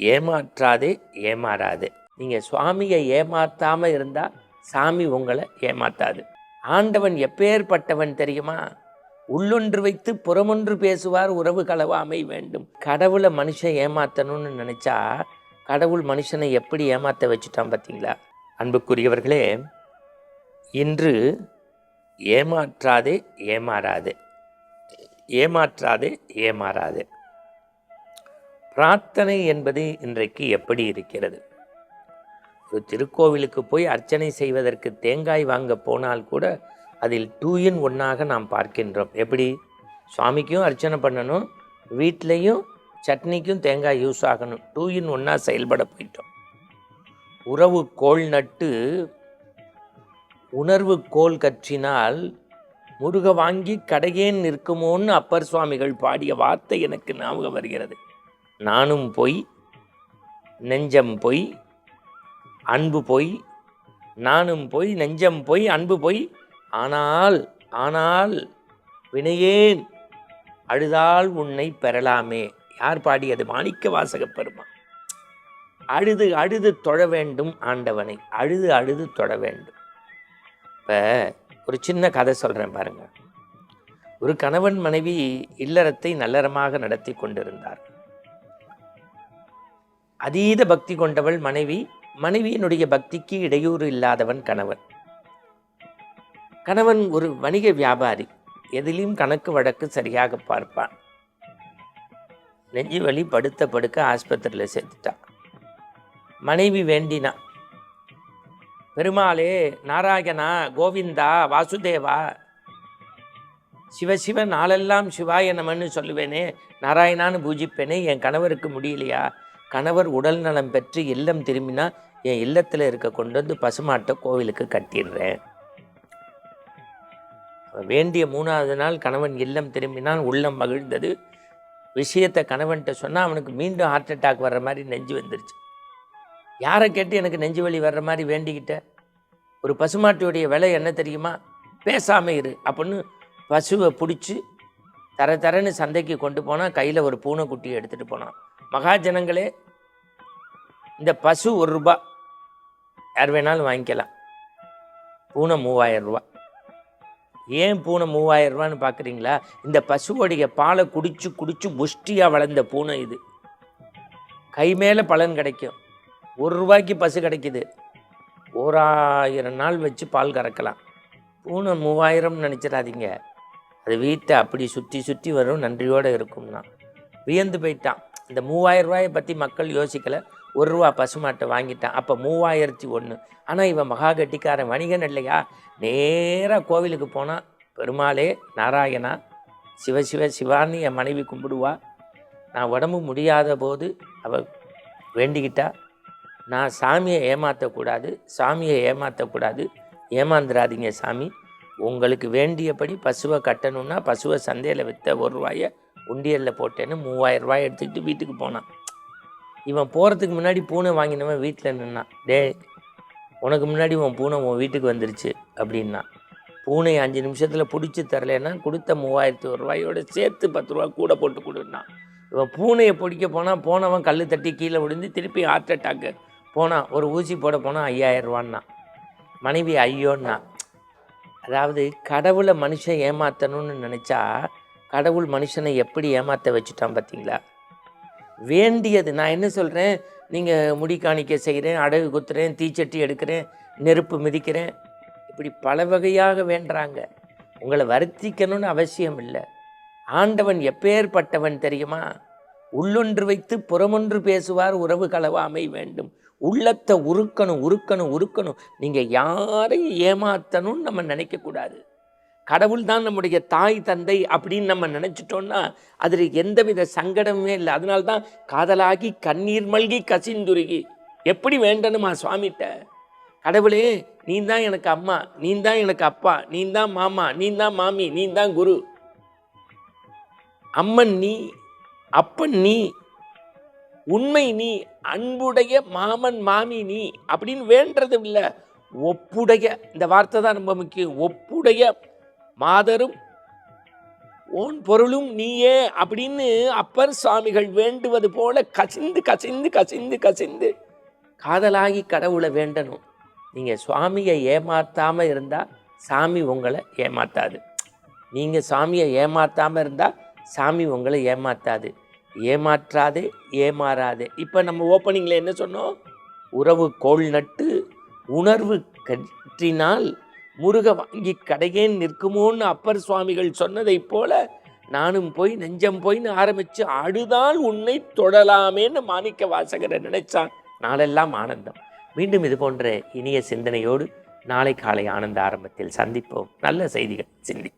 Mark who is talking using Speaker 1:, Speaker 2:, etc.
Speaker 1: ஏமாற்றாதே ஏமாறாது. நீங்கள் சுவாமியை ஏமாற்றாமல் இருந்தால் சாமி உங்களை ஏமாத்தாது. ஆண்டவன் எப்பேற்பட்டவன் தெரியுமா? உள்ளொன்று வைத்து புறமொன்று பேசுவார் உறவு களவாமை வேண்டும். கடவுளை மனுஷன் ஏமாற்றணும்னு நினச்சா கடவுள் மனுஷனை எப்படி ஏமாற்ற வச்சுட்டான் பார்த்தீங்களா அன்புக்குரியவர்களே இன்று ஏமாற்றாதே ஏமாறாதே. ஏமாற்றாதே ஏமாறாதே. பிரார்த்தனை என்பது இன்றைக்கு எப்படி இருக்கிறது? ஒரு திருக்கோவிலுக்கு போய் அர்ச்சனை செய்வதற்கு தேங்காய் வாங்க போனால் கூட அதில் டூ இன் ஒன்றாக நாம் பார்க்கின்றோம். எப்படி? சுவாமிக்கும் அர்ச்சனை பண்ணணும் வீட்லேயும் சட்னிக்கும் தேங்காய் யூஸ் ஆகணும். டூ இன் ஒன்னா செயல்பட போயிட்டோம். உறவு கோல் நட்டு உணர்வு கோல் கற்றினால் முருக வாங்கி கடையேன் நிற்குமோன்னு அப்பர் சுவாமிகள் பாடிய வார்த்தை எனக்கு ஞாபகம் வருகிறது. நானும் பொய் நெஞ்சம் பொய் அன்பு பொய் நானும் பொய் நெஞ்சம் பொய் அன்பு பொய் ஆனால் ஆனால் வினையேன் அழுதால் உன்னை பெறலாமே. யார் பாடியது? மாணிக்க வாசக பெருமா அழுது அழுது தொழ வேண்டும் ஆண்டவனை. அழுது அழுது தொழ வேண்டும். இப்போ ஒரு சின்ன கதை சொல்கிறேன் பாருங்கள் ஒரு கணவன் மனைவி இல்லறத்தை நல்லறமாக நடத்தி கொண்டிருந்தார் அதீத பக்தி கொண்டவள் மனைவி மனைவியினுடைய பக்திக்கு இடையூறு இல்லாதவன் கணவன். கணவன் ஒரு வணிக வியாபாரி எதிலையும் கணக்கு வழக்கு சரியாக பார்ப்பான். நெஞ்சு வலி படுத்த படுக்க ஆஸ்பத்திரியில் சேர்த்துட்டான். மனைவி வேண்டினா பெருமாளே நாராயணா கோவிந்தா வாசுதேவா சிவசிவ நாளெல்லாம் சிவாய நமன்னு சொல்லுவேனே நாராயணான்னு பூஜிப்பேனே என் கணவருக்கு முடியலையா? கணவர் உடல் நலம் பெற்று இல்லம் திரும்பினா என் இல்லத்தில் இருக்க கொண்டு வந்து பசுமாட்டை கோவிலுக்கு கட்டிடுறேன். வேண்டிய மூணாவது நாள் கணவன் இல்லம் திரும்பினால் உள்ளம் மகிழ்ந்தது. விஷயத்தை கணவன்கிட்ட சொன்னால் அவனுக்கு மீண்டும் ஹார்ட் அட்டாக் வர்ற மாதிரி நெஞ்சு வந்துருச்சு. யாரை கேட்டு எனக்கு நெஞ்சு வலி வர்ற மாதிரி வேண்டிக்கிட்ட? ஒரு பசுமாட்டுடைய விலை என்ன தெரியுமா? பேசாமல் இரு அப்படின்னு பசுவை பிடிச்சி தர தரன்னு சந்தைக்கு கொண்டு போனால் கையில் ஒரு பூனைக்குட்டியை எடுத்துகிட்டு போனான். மகாஜனங்களே இந்த பசு ஒரு ரூபா யார் வேணாலும் வாங்கிக்கலாம். பூனை மூவாயிரம் ரூபா. ஏன் பூனை மூவாயிரம் ரூபான்னு பார்க்குறீங்களா இந்த பசுவோடைய பாலை குடிச்சு குடிச்சு புஷ்டியாக வளர்ந்த பூனை இது. கை மேலே பலன் கிடைக்கும். ஒரு ரூபாய்க்கு பசு கிடைக்குது. ஓராயிரம் நாள் வச்சு பால் கறக்கலாம். பூனை மூவாயிரம்னு நினச்சிடாதீங்க. அது வீட்டை அப்படி சுற்றி சுற்றி வரும். நன்றியோடு இருக்கும்னா. வியந்து போயிட்டான். இந்த மூவாயிரம் ரூபாயை பற்றி மக்கள் யோசிக்கலை. ஒரு ரூபா பசுமாட்டை வாங்கிட்டான். அப்போ மூவாயிரத்தி ஒன்று ஆனால் இவன் மகா கட்டிக்காரன் வணிகன் இல்லையா? நேராக கோவிலுக்கு போனால் பெருமாளே நாராயணா சிவசிவ சிவான்னு என் மனைவி கும்பிடுவா. நான் உடம்பு முடியாத போது அவள் வேண்டிக்கிட்டா? நான் சாமியை ஏமாற்றக்கூடாது சாமியை ஏமாற்றக்கூடாது ஏமாந்துடாதீங்க சாமி. உங்களுக்கு வேண்டியபடி பசுவை கட்டணும்னா பசுவை சந்தையில் விற்ற ஒரு ரூபாயை உண்டியலில் போட்டேன்னு மூவாயிரம் ரூபாய் எடுத்துக்கிட்டு வீட்டுக்கு போனான். இவன் போகிறதுக்கு முன்னாடி பூனை வாங்கினவன் வீட்டில் நின்னான். டேய் உனக்கு முன்னாடி உன் பூனை உன் வீட்டுக்கு வந்துருச்சு அப்படின்னா. பூனை அஞ்சு நிமிஷத்தில் பிடிச்சி தரலைன்னா கொடுத்த மூவாயிரத்தி ஒரு ரூபாயோட சேர்த்து பத்து ரூபா கூட போட்டு கொடுன்னான் இவன் பூனையை பிடிக்க போனால் போனவன் கல் தட்டி கீழே விழுந்து திருப்பி ஹார்ட் அட்டாக்கு போனான் ஒரு ஊசி போட போனால் ஐயாயிரம் ரூபான்னா. மனைவி ஐயோன்னா. அதாவது கடவுளை மனுஷன் ஏமாற்றணும்னு நினச்சா கடவுள் மனுஷனை எப்படி ஏமாற்ற வச்சுட்டான் பார்த்தீங்களா வேண்டியது. நான் என்ன சொல்கிறேன் நீங்கள் முடி காணிக்க செய்கிறேன் அடகு குத்துறேன் தீச்சட்டி எடுக்கிறேன் நெருப்பு மிதிக்கிறேன். இப்படி பல வகையாக வேண்டுறாங்க. உங்களை வருத்திக்கணும்னு அவசியம் இல்லை. ஆண்டவன் எப்பேற்பட்டவன் தெரியுமா? உள்ளொன்று வைத்து புறமொன்று பேசுவார் உறவு களவாமை வேண்டும். உள்ளத்தை உருக்கணும் உருக்கணும் உருக்கணும். நீங்கள் யாரையும் ஏமாற்றணும்னு நம்ம நினைக்கக்கூடாது. கடவுள் தான் நம்முடைய தாய் தந்தை அப்படின்னு நம்ம நினச்சிட்டோம்னா அதில் எந்தவித சங்கடமுமே இல்லை. அதனால தான் காதலாகி கண்ணீர் மல்கி கசிந்துருகி. எப்படி வேண்டணுமா சுவாமிகிட்ட? கடவுளே நீ தான் எனக்கு அம்மா நீ தான் எனக்கு அப்பா நீ தான் மாமா நீ தான் மாமி நீ தான் குரு. அம்மன் நீ அப்பன் நீ உண்மை நீ அன்புடைய மாமன் மாமி நீ அப்படின்னு வேண்டதும் இல்லை ஒப்புடைய இந்த வார்த்தை தான் ரொம்ப முக்கியம் ஒப்புடைய மாதரும் ஓன் பொருளும் நீயே அப்படின்னு அப்பர் சுவாமிகள் வேண்டுவது போல கசிந்து கசிந்து கசிந்து கசிந்து காதலாகி கடவுளை வேண்டணும். நீங்கள் சுவாமியை ஏமாற்றாமல் இருந்தால் சாமி உங்களை ஏமாத்தாது. நீங்கள் சாமியை ஏமாற்றாமல் இருந்தால் சாமி உங்களை ஏமாத்தாது. ஏமாற்றாதே ஏமாறாதே. இப்போ நம்ம ஓப்பனிங்கில் என்ன சொன்னோம்? உறவு கோள் நட்டு உணர்வு கற்றினால் முருக வாங்கி கடையேன் நிற்குமோன்னு அப்பர் சுவாமிகள் சொன்னதைப் போல நானும் போய் நெஞ்சம் போய்ன்னு ஆரம்பித்து அழுதால் உன்னை தொடலாமேன்னு மாணிக்க வாசகரை நினைச்சான். நாளெல்லாம் ஆனந்தம். மீண்டும் இது போன்ற இனிய சிந்தனையோடு நாளை காலை ஆனந்த ஆரம்பத்தில் சந்திப்போம். நல்ல செய்திகள் சிந்தி